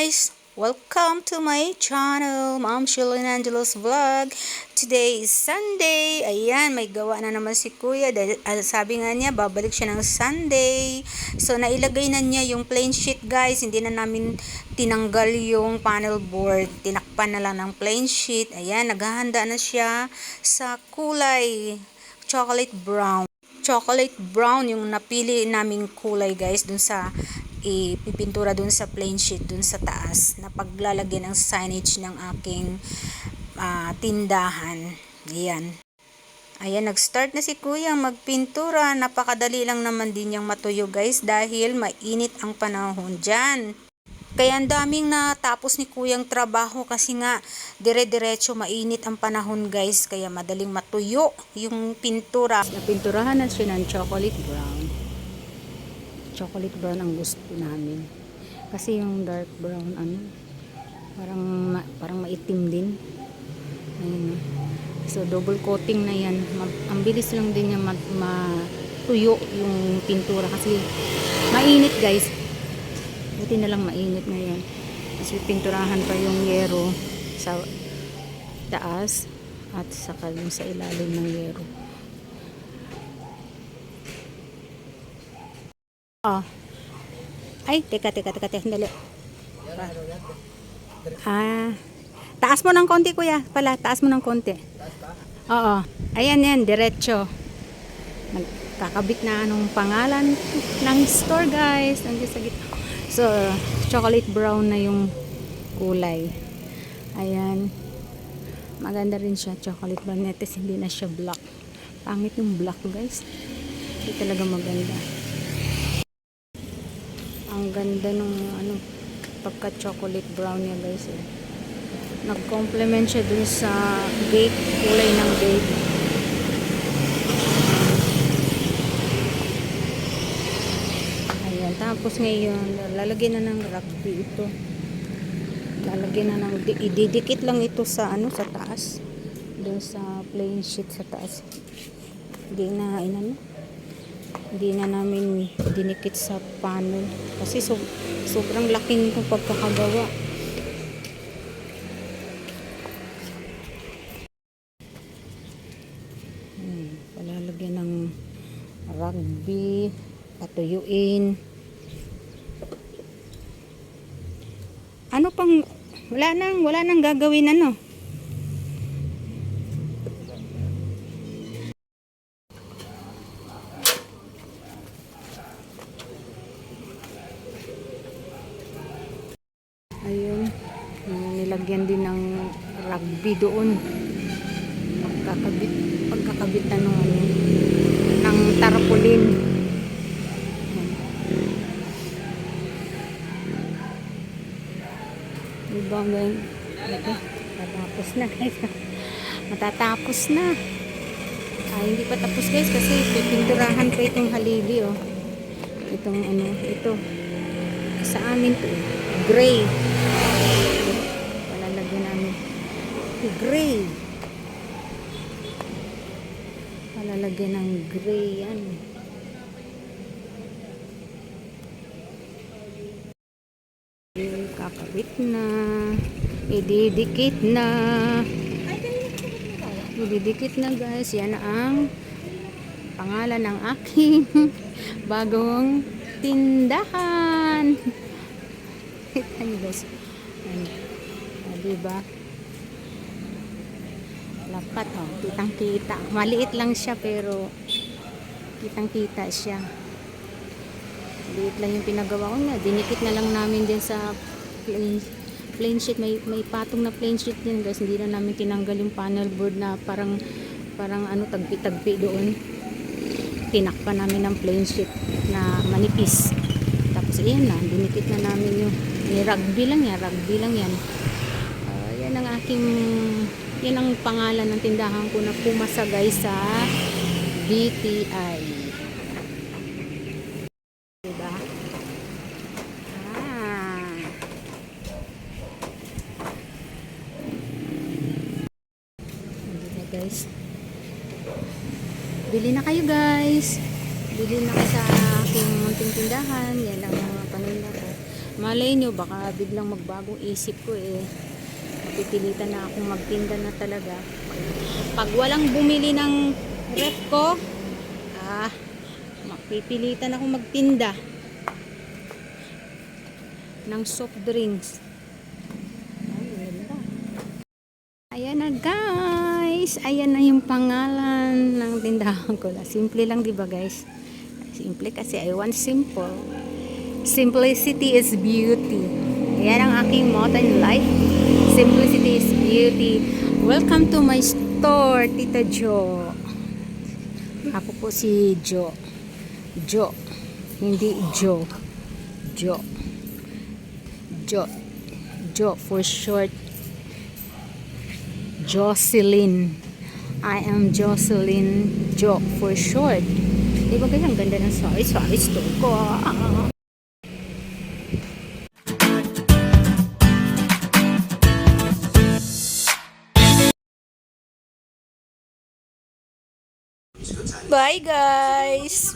Guys! Welcome to my channel, Ma'am Shirley Angelo's Vlog. Today is Sunday. Ayan, may gawa na naman si Kuya. Dahil, ah, sabi nga niya, babalik siya ng Sunday. So, nailagay na niya yung plain sheet guys. Hindi na namin tinanggal yung panel board. Tinakpan na lang ng plain sheet. Ayan, naghahanda na siya sa kulay chocolate brown chocolate brown yung napili naming kulay guys dun sa ipipintura dun sa plain sheet dun sa taas na paglalagyan ng signage ng aking ah, tindahan. Ayan. Ayan nag-start na si kuya magpintura. Napakadali lang naman din yung matuyo guys dahil mainit ang panahon dyan. Kaya ang daming natapos ni kuyang trabaho kasi nga dire-diretso mainit ang panahon guys. Kaya madaling matuyo yung pintura. Napinturahan na siya ng chocolate brown. Chocolate brown ang gusto namin. Kasi yung dark brown ano parang ma- parang maitim din. Ayun. So double coating na yan. Ma- ang bilis lang din niya ma- matuyo yung pintura kasi mainit guys buti na lang mainit ngayon kasi pinturahan pa yung yero sa taas at saka dun sa ilalim ng yero ah ay teka teka teka teka dali ah taas mo ng konti kuya pala taas mo ng konti oo ayan yan diretso Nagkakabit na anong pangalan ng store guys nandiyan sa gitna So, chocolate brown na yung kulay. Ayan. Maganda rin siya, chocolate brown. Netes, hindi na siya black. Pangit yung black, guys. Hindi talaga maganda. Ang ganda nung, ano, pagka-chocolate brown niya, guys. Eh. Nag-complement siya dun sa gate, kulay ng gate. Ayan, tapos ngayon, lalagyan na ng rugby ito. Lalagyan na ng, di- ididikit lang ito sa, ano, sa taas. Doon sa plain sheet sa taas. Hindi na, inano, hindi na namin dinikit sa panel. Kasi so, sobrang laki nitong pagkakagawa. Hmm, palalagyan ng rugby, patuyuin. Ano pang wala nang wala nang gagawin ano? Ayun, nilagyan din ng rugby doon. Pagkakabit, pagkakabit na ng ano, ng tarpaulin. Diba hanggang ito, matatapos na guys. Matatapos na. Ah, hindi pa tapos guys kasi pipinturahan pa itong halili oh. Itong ano, ito. Sa amin to, gray. Gray. Palalagyan ng gray yan. kakabit na ididikit na ididikit na guys yan ang pangalan ng aking bagong tindahan kita niyo guys. Ah, diba lapat oh kitang kita maliit lang siya pero kitang kita siya. Liit lang yung pinagawa ko na dinikit na lang namin din sa plain, plain sheet. May, may patong na plain sheet din guys. Hindi na namin tinanggal yung panel board na parang parang ano tagpi-tagpi doon. Tinakpan namin ng plain sheet na manipis. Tapos ayan na dinikit na namin yung ni rugby lang yan rugby lang yan. Ah, yan ang aking yan ang pangalan ng tindahan ko na pumasa guys sa BTI Diba? Ah. Diba guys? Bili na kayo guys. Bili na kayo sa aking munting tindahan. Yan lang ang mga paninda ko. Malay nyo, baka biglang magbagong isip ko eh. Mapipilitan na akong magtinda na talaga. Pag walang bumili ng ref ko, ah, mapipilitan akong magtinda ng soft drinks. Ayan na guys. Ayan na yung pangalan ng tindahan ko. Simple lang 'di ba guys? Simple kasi I want simple. Simplicity is beauty. Ayan ang aking motto in life. Simplicity is beauty. Welcome to my store, Tita Jo. Ako po si Jo. Jo. Hindi Jo. Jo. Jo. Jo for short. Jocelyn. I am Jocelyn Jo for short. Di ba ang ganda ng sorry, sorry store ko. ah. Bye guys!